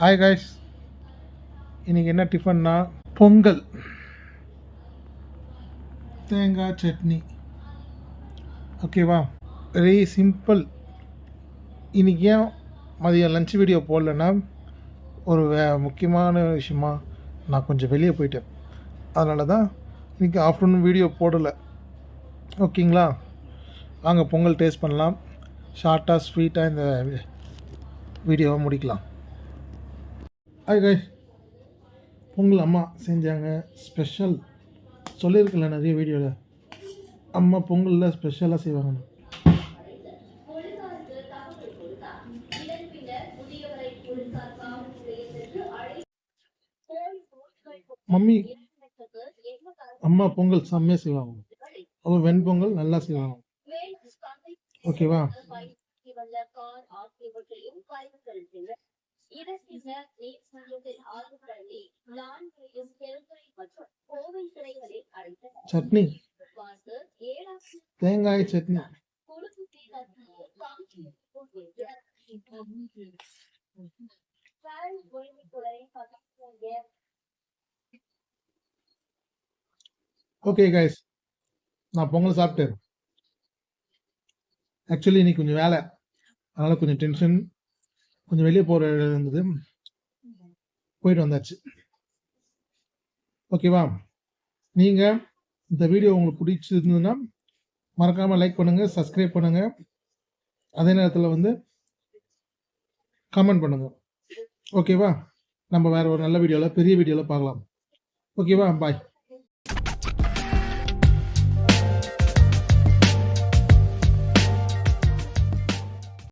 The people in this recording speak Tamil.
ஹாய் காய்ஸ் இன்றைக்கி என்ன டிஃபன்னா பொங்கல். தேங்காய் சட்னி. ஓகேவா வெரி சிம்பிள் இன்னைக்கு ஏன் மதியம் லஞ்ச் வீடியோ போடலன்னா ஒரு வே முக்கியமான விஷயமா நான் கொஞ்சம் வெளியே போயிட்டேன். அதனால தான் இன்றைக்கி ஆஃப்டர்நூன் வீடியோ போடலை ஓகேங்களா வாங்க பொங்கல் டேஸ்ட் பண்ணலாம். ஷார்ட்டாக ஸ்வீட்டாக இந்த வீடியோவை முடிக்கலாம். ஹாய் காய் பொங்கல் அம்மா செஞ்சாங்க. ஸ்பெஷல் சொல்லியிருக்கல நிறைய வீடியோவில் அம்மா பொங்கலில் ஸ்பெஷலாக செய்வாங்கன்னு. மம்மி அம்மா பொங்கல் செம்மையாக செய்வாங்க. அதுவும் வெண்பொங்கல் நல்லா செய்வாங்க. ஓகேவா சட்னி. தேங்காய் சட்னி. ஓகே கைஸ் நான் பொங்கல் சாப்பிட்டேன். ஆக்சுவலி இன்னைக்கு கொஞ்சம் வேலை. அதனால் கொஞ்சம் டென்ஷன் கொஞ்சம் வெளியே போகிற இருந்தது. போயிட்டு வந்தாச்சு. ஓகேவா நீங்கள் இந்த வீடியோ உங்களுக்கு பிடிச்சிருந்ததுன்னா மறக்காமல் லைக் பண்ணுங்கள் சப்ஸ்கிரைப் பண்ணுங்கள் அதே நேரத்தில் வந்து கமெண்ட் பண்ணுங்கள் ஓகேவா நம்ம வேறு ஒரு நல்ல வீடியோவில் பெரிய வீடியோவில் பார்க்கலாம். ஓகேவா பாய்